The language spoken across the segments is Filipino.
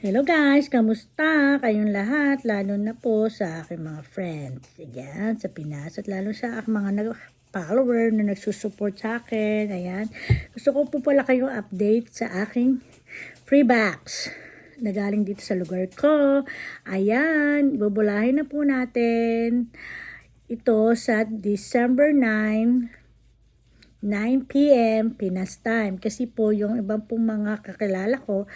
Hello guys, kamusta kayong lahat? Lalo na po sa aking mga friends. Ayan, sa Pinas at lalo sa aking mga nag follower na nagsusupport sa akin. Ayan. Gusto ko po pala kayong update sa aking free box na galing dito sa lugar ko. Ayan, ibubulahin na po natin ito sa December 9 9 p.m. Pinas time. Kasi po yung ibang pong mga kakilala ko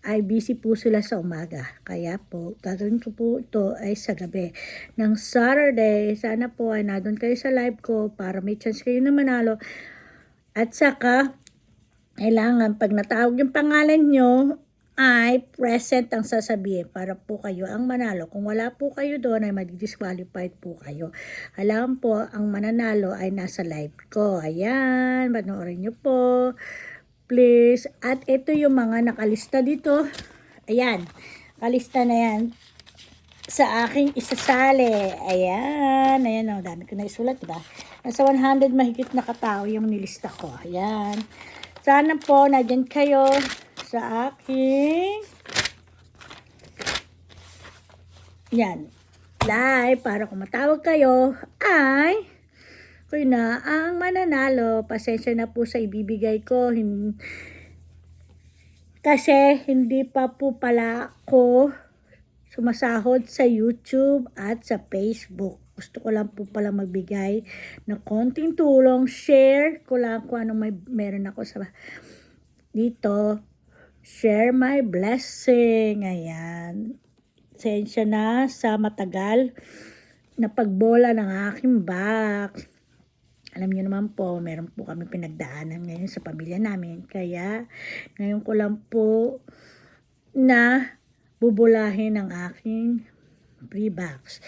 ay busy po sila sa umaga. Kaya po, gagawin ko po ito ay sa gabi. Ng Saturday, sana po ay nadun kayo sa live ko para may chance kayo na manalo. At saka, kailangan pag natawag yung pangalan nyo, ay present ang sasabihin para po kayo ang manalo. Kung wala po kayo doon ay mag-disqualified po kayo. Alam po, ang mananalo ay nasa live ko. Ayan, panoorin nyo po. Please. At ito yung mga nakalista dito. Ayan, kalista na yan sa aking isasali. Ayan, ayan o, dami ko na isulat, diba? Nasa 100 mahigit na katao yung nilista ko. Ayan. Sana po, nadyan kayo sa aking yan, live para kung matawag kayo ay kayo na ang mananalo. Pasensya na po sa ibibigay ko. Hin- kasi hindi pa po pala ako sumasahod sa YouTube at sa Facebook. Gusto ko lang po pala magbigay ng konting tulong. Share ko lang kung anong may meron ako sa dito. Share my blessing. Ayan. Sensya na sa matagal na pagbola ng aking box. Alam niyo naman po, meron po kami pinagdaanan ngayon sa pamilya namin. Kaya, ngayon ko lang po na bubulahin ang aking free box.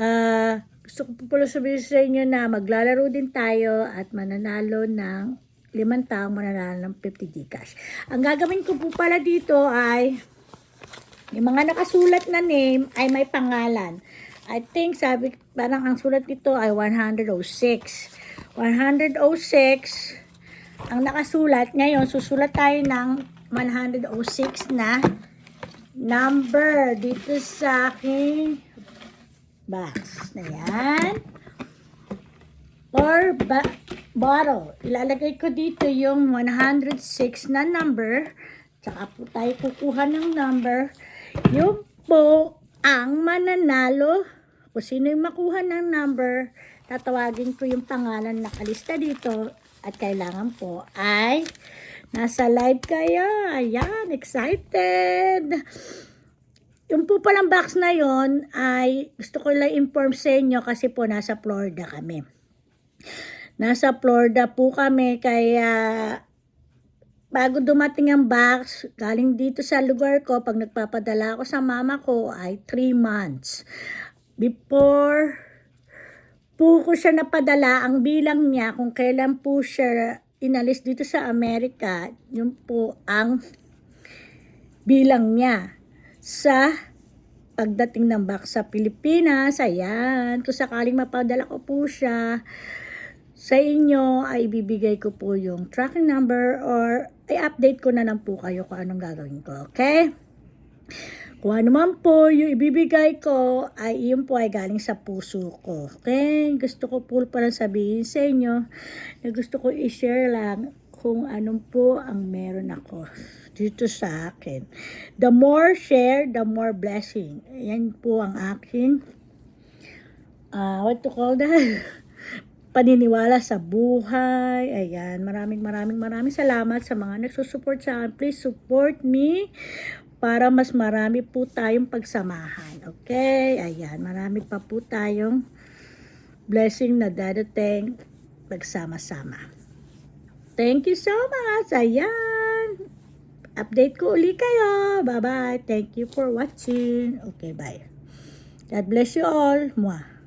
Ah, gusto ko po pala sabihin sa inyo na maglalaro din tayo at mananalo ng limang taong mananalo ng 50 Gcash. Ang gagawin ko po pala dito ay yung mga nakasulat na name ay may pangalan. I think sabi parang ang sulat dito ay 106. 106 ang nakasulat ngayon susulat tayo ng 106 na number dito sa aking box. Na yan. Or ba bottle. Ilalagay ko dito yung 106 na number. Tsaka po tayo kukuha ng number. Yung po ang mananalo. Kung sino yung makuha ng number, tatawagin ko yung pangalan na kalista dito. At kailangan po ay nasa live kayo. Ayan, excited. Yung po palang box na yon ay gusto ko lang inform sa inyo kasi po nasa Florida kami. Nasa Florida po kami kaya bago dumating ang box, galing dito sa lugar ko, pag nagpapadala ako sa mama ko ay 3 months. Before po ko siya napadala, ang bilang niya kung kailan po siya inalis dito sa Amerika, yun po ang bilang niya sa pagdating ng box sa Pilipinas. Ayan, kung sakaling mapadala ko po siya sa inyo, ay ibibigay ko po yung tracking number or i-update ko na lang po kayo kung anong gagawin ko. Okay? Kung ano man po yung ibibigay ko, ay iyon po ay galing sa puso ko. Okay? Gusto ko po parang sabihin sa inyo na gusto ko i-share lang kung anong po ang meron ako dito sa akin. The more share, the more blessing. Yan po ang aking uh, what to call that? paniniwala sa buhay. Ayan, maraming maraming maraming salamat sa mga nagsusupport sa akin. Please support me para mas marami po tayong pagsamahan. Okay? Ayan, marami pa po tayong blessing na dadating pagsama-sama. Thank you so much. Ayan. Update ko uli kayo. Bye-bye. Thank you for watching. Okay, bye. God bless you all. Mwah.